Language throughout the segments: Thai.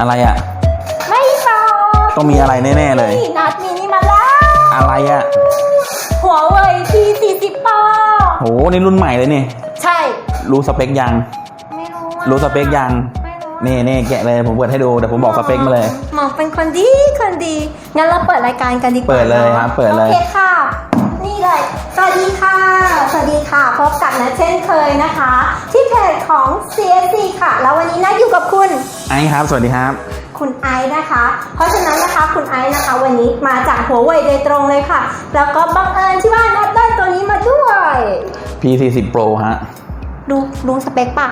อะไรอะไม่บอกต้องมีอะไรแน่ๆเลยนี่นัดมินิมาแล้วอะไรอะหัวเว่ยที40ปอโหนี่รุ่นใหม่เลยนี่ ใช่ รู้สเปคยัง ไม่รู้อะรู้สเปคยัง ไม่รู้นี่นี่แกะเลยผมเปิดให้ดูเดี๋ยวผมบอกสเปคมาเลย หมอเป็นคนดีคนดี งั้นเราเปิดรายการกันดีกว่าเปิดเลยครับนอะเปิดเลย โอเคค่ะ นี่เลย สวัสดีค่ะ สวัสดีค่ะ พบกับนะเช่นเคยนะคะ ที่เพจของ CSC ค่ะ แล้ว ซ์ครับ สวัสดีครับ คุณไอซ์นะคะ เพราะฉะนั้นนะคะคุณไอซ์นะคะ วันนี้มาจากหัวเว่ยโดยตรงเลยค่ะ แล้วก็บังเอิญที่ว่านัดได้ตัวนี้มาด้วย P40 Pro ฮะ ดูรู้สเปคป่ะ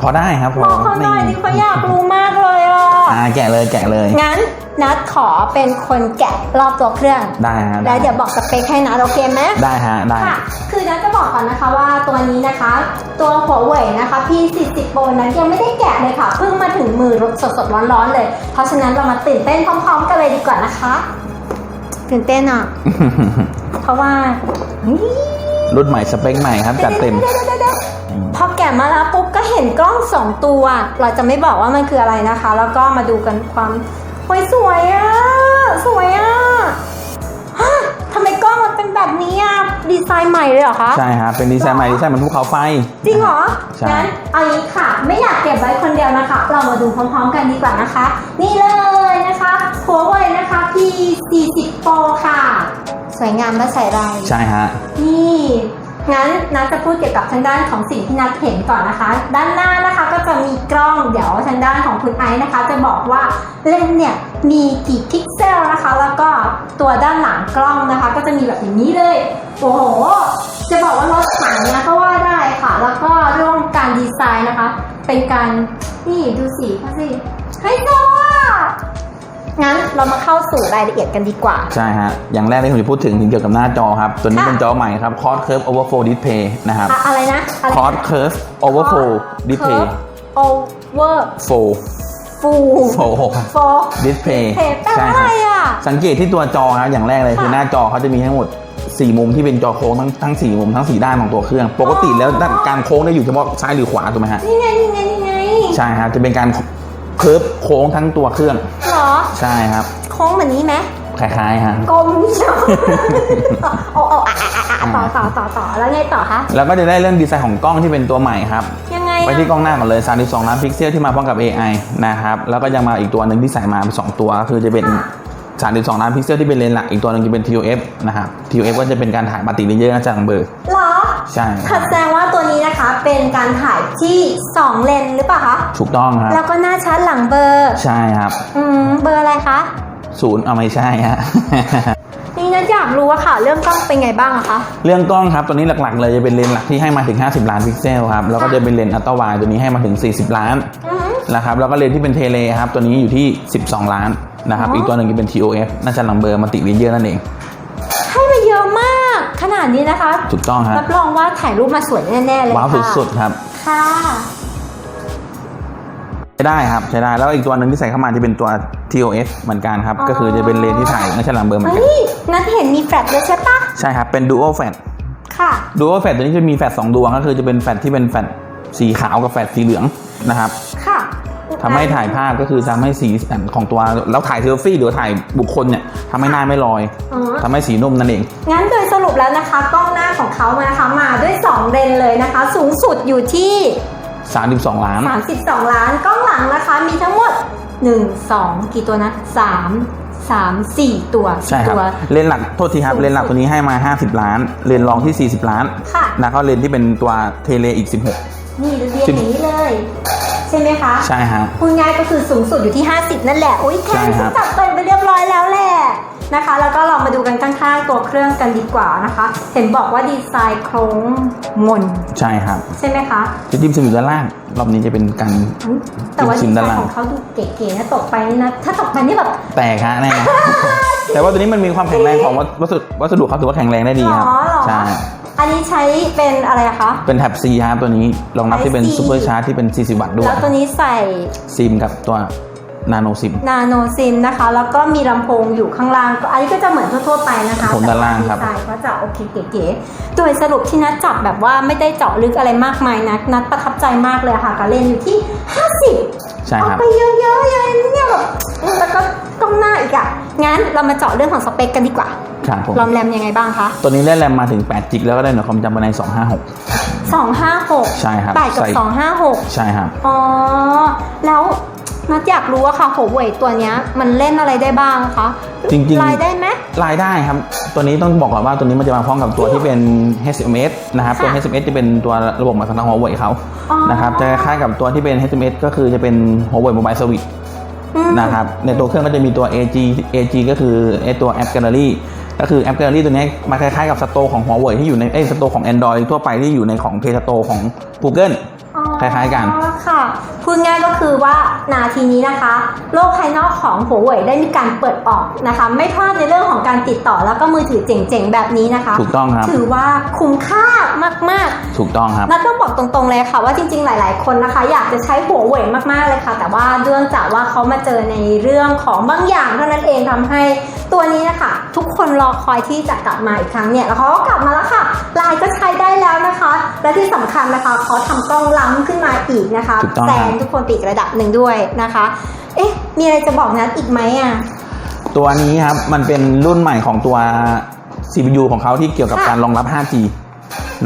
พอได้ครับพบออกเขาหน่อยนี่ดิเขาอยากรู้มากเลยอะอ่าแกะเลยแกะเลย งั้น นัดขอเป็นคนแกะรอบตัวเครื่อง ได้ฮะแล้วเดี๋ยวบอกสเปคให้นัดโอเคไหมได้ฮะได้ค่ะคือนัทจะบอกก่อนนะคะว่าตัวนี้นะคะ ตัวหัวเว่ยนะคะ P40 Pro นั้นยังไม่ได้แกะเลยค่ะเพิ่งมาถึงมือสดๆร้อนๆเลย เพราะฉะนั้นเรามาตื่นเต้นพร้อม ๆ กันเลยดีกว่านะคะ ตื่นเต้นอะเพราะว่าเฮ้ยรุ่นใหม่สเปคใหม่ครับจัดเต็มดี๋ยวๆๆๆพอแกะมาแล้วปุ๊บก็เห็นกล้องสองตัว เราจะไม่บอกว่ามันคืออะไรนะคะ แล้วก็มาดูกันความ โอ้ยสวยอะ สวยอะฮะทำไมกล้องมันเป็นแบบนี้อะ ดีไซน์ใหม่เลยเหรอคะใช่ครับเป็นดีไซน์ใหม่ดีไซน์เหมือนภูเขาไฟ จริงเหรอ ใช่ งั้นเอางี้ค่ะ ไม่อยากเก็บไว้คนเดียวนะคะ เรามาดูพร้อมๆกันดีกว่านะคะ นี่เลยนะคะหัวเว่ยนะคะ P40 Pro ค่ะ สวยงามและใส่ไร ใช่ฮะ นี่ งั้นนัทจะพูดเกี่ยวกับทางด้านของสิ่งที่นัทเห็นก่อนนะคะ ด้านหน้านะคะก็จะมีกล้องเดี๋ยวทางด้านของคุณไอซ์นะคะ จะบอกว่าเลนส์เนี่ยมีกี่พิกเซลนะคะ แล้วก็ตัวด้านหลังกล้องนะคะ ก็จะมีแบบอย่างนี้เลย โอ้โห จะบอกว่ารถถังนะก็ว่าได้ค่ะ แล้วก็เรื่องการดีไซน์นะคะ เป็นการนี่ดูสีเขาสิให้ยตัว งั้นเรามาเข้าสู่รายละเอียดกันดีกว่า ใช่ฮะ อย่างแรกที่ผมจะพูดถึงถึงเกี่ยวกับหน้าจอครับ ตัวนี้ค่ะเป็นจอใหม่ครับ Quad Curve Overflow Display นะครับ อะอะไรนะอะไรนะ Quad Curve Overflow Display over Full full Full ครับ for Display เพจแปลใช่ว่าคอะไรรับอะ สังเกตที่ตัวจอครับอย่างแรกเลยคือค่ะหน้าจอเขาจะมีทั้งหมด 4 มุมที่เป็นจอโค้งทั้งทั้ง4มุมทั้ง 4 ด้านของตัวเครื่อง ปกติแล้วด้านการโค้งได้อยู่เฉพาะซ้ายหรือขวาถูกไหมฮะ นี่ไงนี่ไงนี่ไง ใช่ครับจะเป็นการ เคิร์ฟโค้งทั้งตัวเครื่องเหรอ ใช่ครับ โค้งเหมือนนี้ไหมคล้ายๆฮะกลมเชียวโอ้โอ้อะอะอะอะต่อต่อต่อต่อแล้วไงต่อคะแล้วก็จะได้เรื่องดีไซน์ของกล้องที่เป็นตัวใหม่ครับ ยังไงไปอะที่กล้องหน้าก่อนเลย 32 ล้านพิกเซลที่มาพร้อมกับ AI นะครับแล้วก็ยังมาอีกตัวหนึ่งที่ใส่มาเป็นสองตัวก็คือจะเป็น32 ล้านพิกเซลที่เป็นเลนส์หลักอีกตัวหนึงจะเป็น TOF นะครับ TOF ก็จะเป็นการถ่ายปฏิกิริยาจากหลังเบอร์เหรอ ใช่คแสรับดงว่าตัวนี้นะคะเป็นการถ่ายที่สองเลนส์หรือเปล่าคะ ถูกต้องครับ แล้วก็หน้าชัดหลังเบอร์ ใช่ครับ อืม เบอร์อะไรคะ ศูนย์เอาไม่ใช่ฮะ นี่นะอยากรู้ว่าค่ะ เรื่องกล้องเป็นไงบ้างอะคะ เรื่องกล้องครับตัวนี้หลักๆ เลยจะเป็นเลนส์หลักที่ให้มาถึง 50 ล้านพิกเซลครับ แล้วก็จะเป็นเลนส์อัลตร้าไวด์ตัวนี้ให้มาถึง 40 ล้านอือหือนะครับ แล้วก็เลนส์ที่เป็นเทเลครับ ตัวนี้อยู่ที่ 12 ล้านนะครับอ๋ออีอีกตัวหนึ่งจะเป็น TOF น่าจะหลังเบอร์มัลติเลนเยอร์นั่นเอง นาดนี้นะคะถูกต้องฮะรับรองว่าถ่ายรูปมาสวยแน่ๆเลยว้าวค่ะสุดๆครับ ค่ะใช้ได้ครับใช้ได้แล้วอีกตัวหนึ่งที่ใส่เข้ามาจะเป็นตัว TOF เหมือนกันครับ ก็คือจะเป็นเลนส์ที่ถ่ายไม่ใช่หลังเบอร์เหมือนกันเฮ้ยนัดเห็นมีแฟลชด้วยใช่ปะใช่ครับ เป็น Dual Flash ค่ะ Dual Flash ตัวนี้จะมีแฟลชสองดวงก็คือจะเป็นแฟลชที่เป็นแฟลชสีขาวกับแฟลชสีเหลืองนะครับค่ะ ทำให้ถ่ายภาพก็คือทำให้สีสันของตัวแล้วถ่ายเซลฟี่หรือถ่ายบุคคลเนี่ยทำให้หน้าไม่ลอย อ๋อทำให้สีนุ่มนั่นเอง งั้นโดยสรุปแล้วนะคะกล้องหน้าของเขามานะคะมาด้วย 2 เลนส์เลยนะคะ สูงสุดอยู่ที่ 32 ล้าน 32 ล้านกล้องหลังนะคะมีทั้งหมด 1 2 กี่ตัวนะ 3 3 4 ตัวใช่ครับ ตัว เลนส์หลักโทษทีครับ สูงสุด เลนส์หลักตัวนี้ให้มา 50 ล้าน เลนส์รองที่ 40 ล้านค่ะ แล้วก็เลนส์ที่เป็นตัวเทเลอีกนี่เรียงอย่างนี้เลย ใช่ไหมคะ16ใช่ฮะพูดง่ายก็คือสูงสุดอยู่ที่ 50 นั่นแหละอุ้ยแทใช่นครัที่บจัดเต็มไปเรียบร้อยแล้วแหละนะคะ แล้วก็เรามาดูกันข้างๆตัวเครื่องกันดีกว่านะคะ เห็นบอกว่าดีไซน์โครงมนใช่ครับ ใช่ไหมคะจะจิ้มซิมอยู่ด้านล่างรอบนี้จะเป็นการอุ๊ยแต่ว่าจริดีงๆไซด้านหลัน์งของเขาดูเก๋ๆนะตกไปนี่นะถ้าตกไปนี่แบบแตกฮะแน่แต่ว่าตัวนี้มันมีความแข็งแรงของวัสดุวัสดุเขาถือว่าแข็งแรงได้ดีหรครับอหรอใช่ อันนี้ใช้เป็นอะไรอะคะ เป็นแท็บ C ครับตัวนี้รองรับที่เป็น Type C ซูเปอร์ชาร์จที่เป็น 40 วัตต์ด้วยแล้วตัวนี้ใส่ซิมกับตัวนาโนซิม นาโนซิมนะคะ แล้วก็มีลำโพงอยู่ข้างล่างก็อันนี้ก็จะเหมือนทั่วๆไปนะคะผมด้านล่างครับ แต่ว่ดีไซน์ก็จะโอเคเก๋ๆโดยสรุปที่นัดจับแบบว่าไม่ได้เจาะลึกอะไรมากมายนะนัดประทับใจมากเลยค่ะการเล่นอยู่ที่ 50 ใช่คเอารับไปเยอะๆเลยเนี่ยแบบแล้วก็ต้องหน้าอีกอะงั้นเรามาเจาะเรื่องของสเปคกันดีกว่า ครับผม รอมแรมยังไงบ้างคะตัวนี้เล่นแรมมาถึง8จิกแล้วก็ได้หน่วยความจำภายใน 256 256ใช่ครับแปดกับใส่256ใช่ครับ อ๋อแล้วนัดอยากรู้อะค่ะหัวเว่ยตัวเนี้ยมันเล่นอะไรได้บ้างคะจริงๆ รายได้ไหม รายได้ครับ ตัวนี้ต้องบอกก่อนว่าตัวนี้มันจะมาพร้อมกับตัวที่เป็น HMS นะครับ ตัว ค่ะ HMS จะเป็นตัวระบบหมายของทาง Huawei เขาอ๋อ นะครับ จะคล้ายกับตัวที่เป็น HMS ก็คือจะเป็น Huawei Mobile Service อืม นะครับในตัวเครื่องก็จะมีตัว AG AG ก็คือไอตัว App Gallery ก็คือ App Gallery ตัวนี้มาคล้ายๆกับสโตร์ของ Huawei ที่อยู่ในเอ้ยสโตร์ของ Android ทั่วไปที่อยู่ในของ Play Store ของ Google อ๋อคล้ายๆกันค่ะ พูดง่ายก็คือว่านาทีนี้นะคะ โลกภายนอกของหัวเว่ยได้มีการเปิดออกนะคะ ไม่พลาดในเรื่องของการติดต่อแล้วก็มือถือเจ๋งๆ แบบนี้นะคะ ถูกต้องครับ ถือว่าคุ้มค่ามากๆ ถูกต้องครับนัดต้องบอกตรงๆเลยค่ะ ว่าจริงๆ หลาย ๆ คนนะคะ อยากจะใช้หัวเว่ยมากๆเลยค่ะ แต่ว่าเรื่องจากว่าเขามาเจอในเรื่องของบางอย่างเท่านั้นเองทำให้ตัวนี้นะคะทุกคนรอคอยที่จะกลับมาอีกครั้งเนี่ยแล้วเขาก็กลับมาแล้วค่ะไลน์ก็ใช้ได้แล้วนะคะ และที่สำคัญนะคะเขาทำกล้องล้ำขึ้นมาอีกนะคะถูกต้องแซครับงทุกคนไปอีกระดับหนึ่งด้วยนะคะ เอ๊ะ มีอะไรจะบอกนัดอีกไหมอะ ตัวนี้ครับ มันเป็นรุ่นใหม่ของตัว CPU ของเขาที่เกี่ยวกับค่ะการรองรับ 5G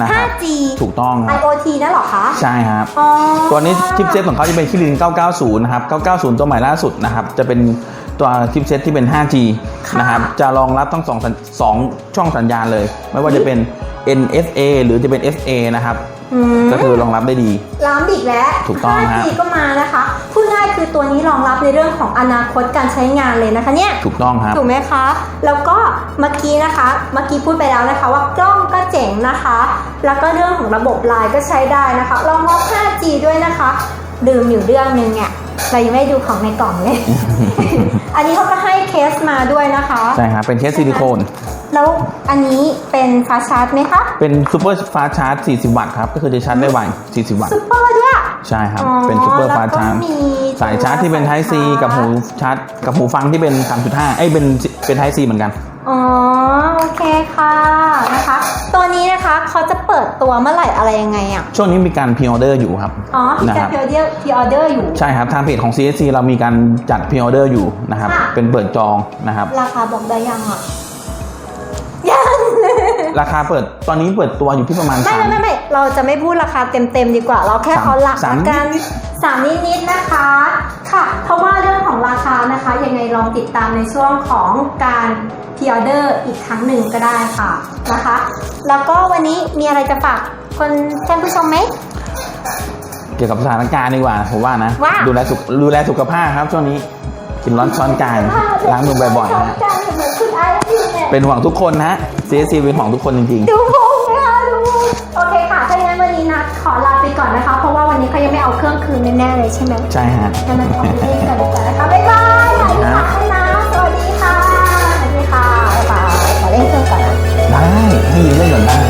นะครับ 5G ถูกต้องครับ IoT นั่นเหรอคะ ใช่ครับอ๋อตัวนี้ชิปเซตของเขาจะเป็นคิริน990 นะครับ 990 ตัวใหม่ล่าสุดนะครับ จะเป็นตัวชิปเซตที่เป็น 5G ค่ะนะครับ จะรองรับทั้งสองสัญสองช่องสัญญาณเลย ไม่ว่าจะเป็น NSA หรือจะเป็น SA นะครับอืม ก็คือรองรับได้ดี ล้ำอีกแล้ว ถูกต้องฮะ 5G ก็มานะคะ พูดง่ายคือตัวนี้รองรับในเรื่องของอนาคตการใช้งานเลยนะคะเนี่ย ถูกต้องครับ ถูกไหมคะ แล้วก็เมื่อกี้นะคะ เมื่อกี้พูดไปแล้วนะคะ ว่ากล้องก็เจ๋งนะคะ แล้วก็เรื่องของระบบไลน์ก็ใช้ได้นะคะ รองรับ 5G ด้วยนะคะ ดื่มอยู่เรื่องหนึงเนี่ยเรายังไม่ได้ดูของในกล่องเลย อันนี้เขาก็ให้เคสมาด้วยนะคะ ใช่ครับเป็นเคสซิลิโคน แล้วอันนี้เป็นฟาสต์ชาร์จไหมคะเป็นซูเปอร์ฟาสชาร์จ 40 วัตต์ครับ ก็คือจะชาร์จได้ไว40 วัตต์ ซุปเปอร์ด้วย ใช่ครับ อ๋อเป็นซูเปอร์ฟาสชาร์จ แล้วก็มีสายชาร์จที่เป็น Type C กับหูชาร์จ กับหูฟังที่เป็น 3.5 เอ้ย เป็น เป็น Type C เหมือนกัน อ๋อโอเคค่ะนะคะ ตัวนี้นะคะเขาจะเปิดตัวเมื่อไหร่อะไรยังไงอะช่วงนี้มีการพ r ออเดอร์อยู่ครับ อ๋อมีนะการครับ พิออเดอร์พิออเดอร์อยู่ ใช่ครับ ทางเพจของ CSC เรามีการจัดพ r ออเดอร์อยู่นะครับ ค่ะ เป็นเปิดจองนะครับ ราคาบอกได้ยังอะ ยังราคาเปิดตอนนี้เปิดตัวอยู่ที่ประมาณไม่สาม ไม่ไม่ไม่เราจะไม่พูดราคาเต็มๆดีกว่า เราแค่สามเอาหลักสามละกันนิด สามนิดๆนะคะ ค่ะ เพราะว่าเรื่องของราคานะคะ ยังไงลองติดตามในช่วงของการพิออเดอร์อีกครั้งหนึ่งก็ได้ค่ะนะคะ แล้วก็วันนี้มีอะไรจะฝากคนท่านผู้ชมไหม เกี่ยวกับสถานการณ์ดีกว่าผมว่านะว่า ดูแลสุขดูแลสุขภาพครับช่วงนี้กินร้อนช้อนกลางล้างมือบ่อยๆนะฮะ ช้อนกลางเหมือนคุณไอซ์อยู่ เป็นห่วงทุกคนนะซีซีเป็นห่วงทุกคนจริงๆ ดูพุงค่ะดูโอเคค่ะถ้าอย่างนั้นวันนี้นะขอลาไปก่อนนะคะ เพราะว่าวันนี้เขายังไม่เอาเครื่องคืนแน่ๆเลยใช่ไหมใช่ฮะงั้นนัดขอไปเล่นก่อนดีกว่านะคะบ๊ายบายสวัสดีค่ะให้นะสวัสดีค่ะสวัสดีค่ะบ๊ายบายขอเล่นเครื่องก่อนนะได้ให้ยืมเล่นก่อนได้